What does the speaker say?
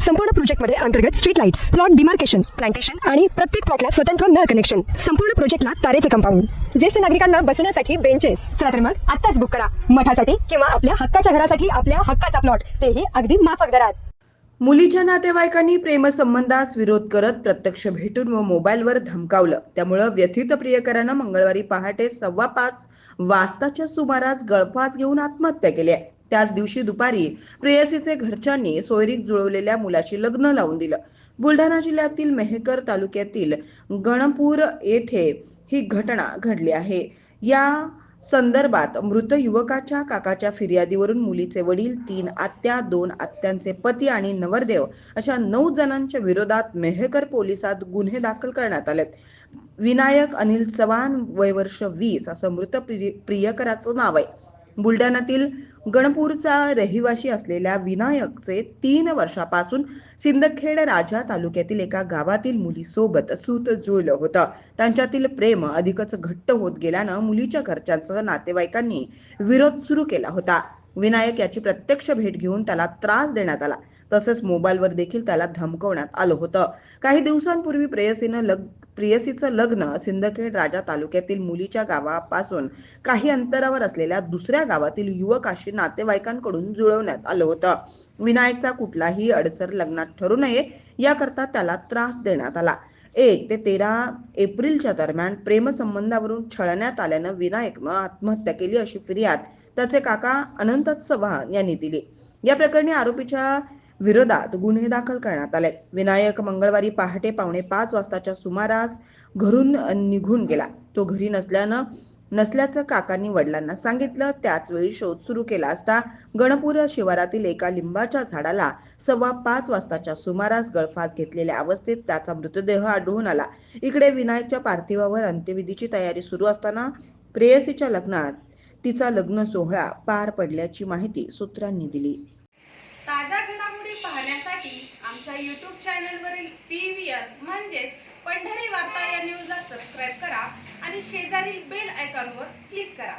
संपूर्ण प्रोजेक्टमध्ये अंतर्गत street lights plot demarcation plantation आणि प्रत्येक प्लॉटला स्वतंत्र नळ कनेक्शन संपूर्ण प्रोजेक्टला तारेचे कंपाऊंड ज्येष्ठ नागरिकांना बसण्यासाठी बेंचेस चला तर मग आताच बुक करा. मठासाठी किंवा आपल्या हक्काच्या घरासाठी आपल्या हक्काचा प्लॉट तेही अगदी माफक दरात. मुलीच्या नातेवाईकांनी प्रेमसंबंधास विरोध करत प्रत्यक्ष भेटून व मोबाईलवर धमकावलं. त्यामुळं व्यथित प्रियकरानं मंगळवारी पहाटे सव्वा पाच वाजताच्या सुमारास गळफास घेऊन आत्महत्या केली आहे. त्याच दिवशी दुपारी प्रेयसीचे घरच्यांनी सोयरीक जुळवलेल्या मुलाशी लग्न लावून दिलं. बुलढाणा जिल्ह्यातील मेहकर तालुक्यातील गणपूर येथे ही घटना घडली आहे. या संदर्भात मृत युवकाच्या काकाच्या फिर्यादीवरून मुलीचे वडील तीन आत्या दोन आत्यांचे पती आणि नवरदेव अशा नऊ जणांच्या विरोधात मेहकर पोलिसात गुन्हे दाखल करण्यात आले विनायक अनिल चव्हाण वय वर्ष वीस असं मृत प्रिय- प्रियकराचं नाव आहे. बुलढाण्यातील गणपूरचा रहिवासी असलेल्या विनायकचे तीन वर्षापासून सिंदखेड राजा तालुक्यातील एका गावातील मुलीसोबत सूत जुळलं होतं. त्यांच्यातील प्रेम अधिकच घट्ट होत गेल्यानं मुलीच्या घरच्यांसह नातेवाईकांनी विरोध सुरू केला होता. विनायक याची प्रत्यक्ष भेट घेऊन त्याला त्रास देण्यात आला. तसंच मोबाईलवर देखील त्याला धमकवण्यात आलं होतं. काही दिवसांपूर्वी प्रेयसीनं लग प्रेयसीचं लग्न सिंदखेड राजा तालुक्यातील मुलीच्या गावापासून काही अंतरावर असलेल्या दुसऱ्या गावातील युवकाशी नातेवाईकांकडून जुळवण्यात आलं होतं. विनायकचा कुठलाही अडसर लग्नात ठरू नये याकरता त्याला त्रास देण्यात आला. एक ते तेरा एप्रिलच्या दरम्यान प्रेमसंबंधावरून छळण्यात आल्यानं विनायकनं आत्महत्या केली अशी फिर्याद त्याचे काका अनंत चव्हाण यांनी दिली. या प्रकरणी आरोपीच्या विरोधात गुन्हे दाखल करण्यात आले. विनायक मंगळवारी पहाटे पावणे पाच वाजताच्या सुमारास घरून निघून गेला. तो घरी नसल्यानं नसल्याचं काकांनी वडिलांना सांगितलं. त्याच वेळी शोध सुरू केला असता गणपूर शिवारातील एका लिंबाच्या झाडाला सव्वा पाच वाजताच्या सुमारास गळफास घेतलेल्या अवस्थेत त्याचा मृतदेह आढळून आला. इकडे विनायकच्या पार्थिवावर अंत्यविधीची तयारी सुरू असताना प्रेयसीच्या लग्नात तिचा लग्न सोहळा पार पडल्याची माहिती सूत्रांनी दिली. ताज्या घडामोडी पाहण्यासाठी आमच्या यूट्यूब चॅनलवरील पी व्ही आर म्हणजेच पंढरी वार्ता या न्यूजला सबस्क्राईब करा आणि शेजारील बेल आयकॉनवर क्लिक करा.